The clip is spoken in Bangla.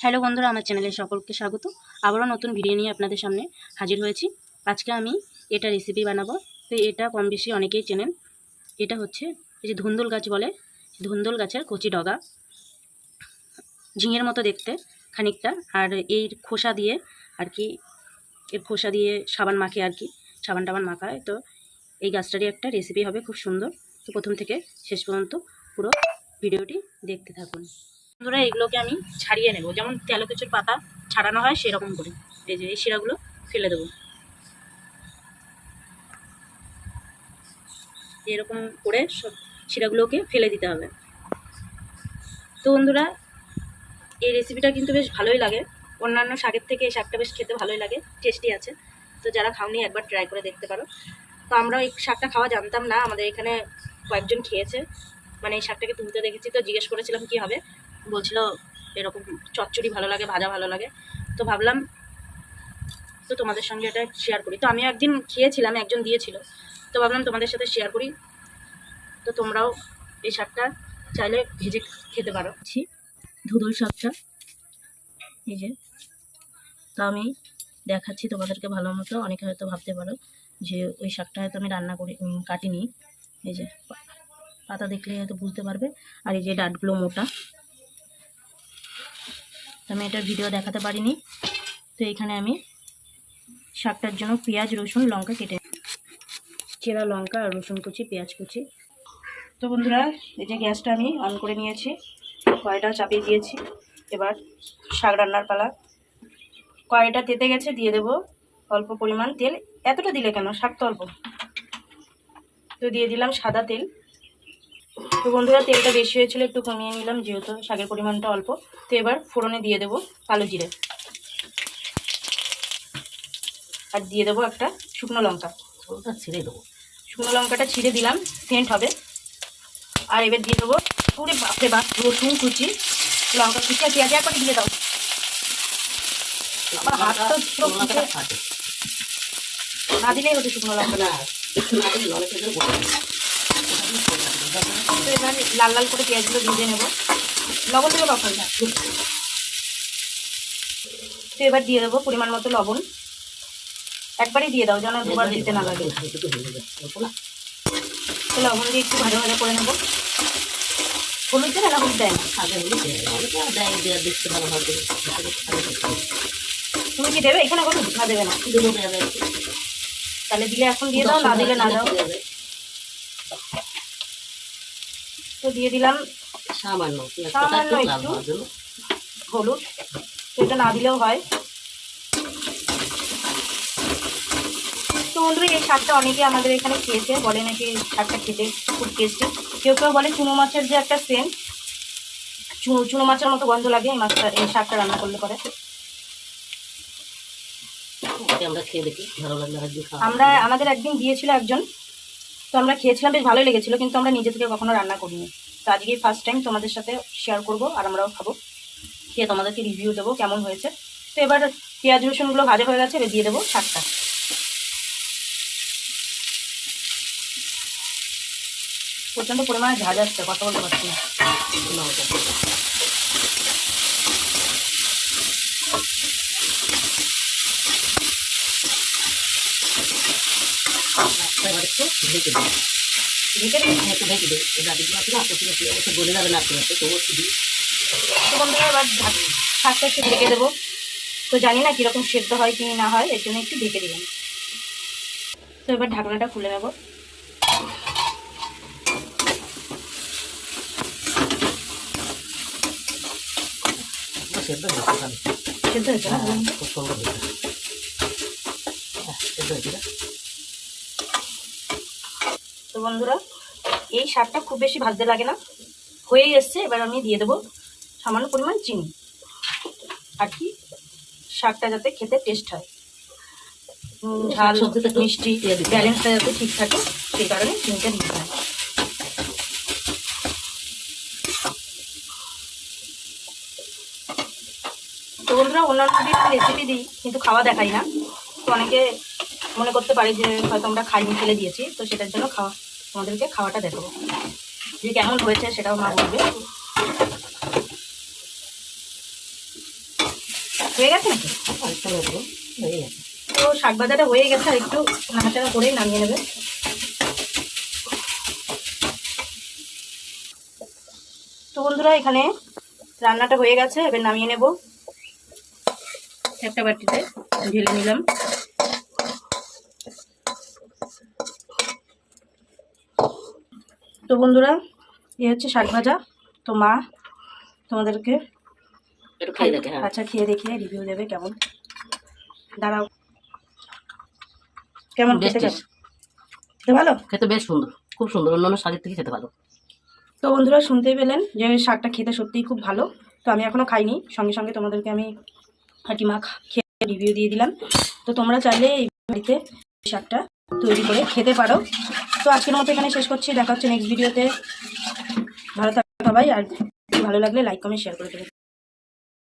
হ্যালো বন্ধুরা, আমার চ্যানেলে সকলকে স্বাগত। আবারও নতুন ভিডিও নিয়ে আপনাদের সামনে হাজির হয়েছি। আজকে আমি এটা রেসিপি বানাবো। তো এটা কম বেশি অনেকেই চেনেন। এটা হচ্ছে এই যে ধুন্দুল গাছ বলে। ধুন্দুল গাছের কচি ডগা। ঝিঙের মতো দেখতে খানিকটা। আর এই খোসা দিয়ে আর কি, এর খোসা দিয়ে সাবান মাখে আর কি। সাবান টাবান মাখায়। তো এই গাছটারই একটা রেসিপি হবে, খুব সুন্দর। তো প্রথম থেকে শেষ পর্যন্ত পুরো ভিডিওটি দেখতে থাকুন। বন্ধুরা, এগুলোকে আমি ছাড়িয়ে নেব। যেমন তেলকুচুর পাতা ছাড়ানো হয়, সেরকম করে। এই যে, এই শিরাগুলো ফেলে দেবো। এরকম করে সব শিরাগুলোকে ফেলে দিতে হবে। তো বন্ধুরা, এই রেসিপিটা কিন্তু বেশ ভালোই লাগে। অন্যান্য শাকের থেকে এই শাকটা বেশ খেতে ভালোই লাগে টেস্টি আছে। তো যারা খাওনি, একবার ট্রাই করে দেখতে পারো। তো আমরা এই শাকটা খাওয়া জানতাম না, আমাদের এখানে কয়েকজন খেয়েছে। মানে এই শাকটাকে তুলতে দেখেছি, তো জিজ্ঞেস করেছিলাম কি হবে। বলছিল, এরকম চচ্চড়ি ভালো লাগে, ভাজা ভালো লাগে। তো ভাবলাম, তো তোমাদের সঙ্গে এটা শেয়ার করি। তো আমি একদিন খেয়েছিলাম, একজন দিয়েছিল। তো ভাবলাম তোমাদের সাথে শেয়ার করি। তো তোমরাও এই শাকটা চাইলে ভেজে খেতে পারো। ধুদুল শাকটা। এই যে, তো আমি দেখাচ্ছি তোমাদেরকে ভালো মতো। অনেকে হয়তো ভাবতে পারো যে ওই শাকটা হয়তো আমি রান্না করি কাটিনি। এই যে পাতা দেখলে হয়তো বুঝতে পারবে। আর এই যে ডাটগুলো মোটা। আমি এটার ভিডিও দেখাতে পারিনি। তো এখানে আমি শাকটার জন্য পেঁয়াজ, রসুন, লঙ্কা কেটে চেরা লঙ্কা আর রসুন কুচি, পেঁয়াজ কুচি। তো বন্ধুরা, এই যে গ্যাসটা আমি অন করে নিয়েছি, কড়াইটা চাপিয়ে দিয়েছি। এবার শাক রান্নার পালা। কড়াইটা তেতে গেছে, দিয়ে দেবো অল্প পরিমাণ তেল। এতটা দিলে কেন? শাক তো অল্প। তো দিয়ে দিলাম সাদা তেল। তো বন্ধুরা তেলটা বেশি হয়েছিল একটু কমিয়ে নিলাম যেহেতু শাকের পরিমাণটা অল্প। তো এবার ফোড়নে দিয়ে দেবো কালো জিরে। আর দিয়ে দেবো একটা শুকনো লঙ্কা। ওটা ছেড়ে দেবো। শুকনো লঙ্কাটা ছিঁড়ে দিলাম সেন্ট হবে। আর এবার দিয়ে দেবো পুরে বাপরে বাপ রসুন কুচি লঙ্কা কুচি আর পেঁয়াজ একবারে দিয়ে দাও। আমার হাত তো পুরো লঙ্কাটা ফুটে- ফাটে না দিলেই হতো শুকনো লঙ্কা না না তো এবার লাল লাল করে পেঁয়াজগুলো ভেজে নেব। লবণ দেবো কখন? তো এবার দিয়ে দেবো পরিমাণ মতো লবণ। একবারই দিয়ে দাও, যেন দুবার দিতে না লাগে। লবণ দিয়ে একটু ভাজা ভাজা করে নেব। হলুদ দেবে না হলুদ দেয় না দেখতে ভালো তুমি কি দেবে? এখানে হলুদ না দেবে না। তাহলে দিলে এখন দিয়ে দাও, না দিলে না দাও। তো দিয়ে দিলাম। সামান্য সামান্য একটু। হলুদ এটা না দিলেও হয়। তো বন্ধুরা এই শাকটা অনেকে আমাদের এখানে খেয়েছে বলে নাকি শাকটা খেতে খুব টেস্টি কেউ কেউ বলে চুনো মাছের যে একটা সেন্ট চুনো চুনো মাছের মতো গন্ধ লাগে এই মাছটা এই শাকটা রান্না করলে পরে। আমরা খেয়ে দেখি ভালো লাগলে আমরা আমাদের একদিন দিয়েছিল একজন তো আমরা খেয়েছিলাম, বেশ ভালোই লেগেছিল, কিন্তু আমরা নিজে থেকে কখনো রান্না করিনি। তো আজকেই ফার্স্ট টাইম তোমাদের সাথে শেয়ার করব আর আমরাও খাব। খেয়ে তোমাদেরকে রিভিউ দেবো কেমন হয়েছে। তো এবার পেঁয়াজ রসুনগুলো ভাজা হয়ে গেছে, এবার দিয়ে দেবো শাকটা। প্রচণ্ড পরিমাণে ঝাঁজ আসছে, কথা বলতে পারছি না। এবার একটু ঢেকে দিই ঢেকে দিই একটু ঢেকে দিই দাদিগুলো আছে না প্রতি প্রতি অবশ্য বলে যাবে না আপনি তবু একটু দিই তো বন্ধুরা এবার শাকটা একটু ঢেকে দেবো তো জানি না কীরকম সেদ্ধ হয় কি না? হয় এর জন্য একটু ঢেকে দিলাম তো এবার ঢাকনাটা খুলে নেব সেদ্ধ হয়েছে না খুব সুন্দর হয়েছে হ্যাঁ, সেদ্ধ হয়েছে না? তো বন্ধুরা এই শাকটা খুব বেশি ভাজতে লাগে না। হয়েই এসছে এবার আমি দিয়ে দেবো সামান্য পরিমাণ চিনি। আর কি? শাকটা যাতে খেতে টেস্ট হয়। ঝাল মিষ্টি হবে। ব্যালেন্সটা যাতে ঠিক থাকে সেই কারণে চিনিটা দিতে হয়। তো বন্ধুরা অন্যান্য রেসিপি দিই কিন্তু খাওয়া দেখাই না। তো অনেকে মনে করতে পারে যে হয়তো আমরা খাইনি ফেলে দিয়েছি তো সেটার জন্য খাওয়া তোমাদেরকে খাওয়াটা দেখাবো। যে কেমন হয়েছে সেটাও মা বলবে। হয়ে গেছে তো শাক ভাজাটা হয়ে গেছে, আর একটু নাড়াচাড়া করেই নামিয়ে নেবে। তো বন্ধুরা, এখানে রান্নাটা হয়ে গেছে, এবার নামিয়ে নেব। একটা বাটিতে ঢেলে নিলাম। তো বন্ধুরা এ হচ্ছে শাক ভাজা। তো মা তোমাদেরকে হ্যাঁ। আচ্ছা খেয়ে দেখে রিভিউ দেবে কেমন। দাঁড়াও। কেমন খেতে ভালো? খেতে বেশ সুন্দর খুব সুন্দর অন্যান্য শাকের থেকে খেতে ভালো। তো বন্ধুরা শুনতেই পেলেন যে শাকটা খেতে সত্যিই খুব ভালো। তো আমি এখনও খাইনি সঙ্গে সঙ্গে তোমাদেরকে আমি আর কি মা খেয়ে রিভিউ দিয়ে দিলাম। তো তোমরা চাইলে এই বাড়িতে শাকটা তৈরি করে খেতে পারো। তো আজকের মতো এখানে শেষ করছি। দেখা হচ্ছে নেক্সট ভিডিওতে ভালো থাকবে সবাই, আর ভালো লাগলে লাইক কমেন্ট শেয়ার করে দেবে।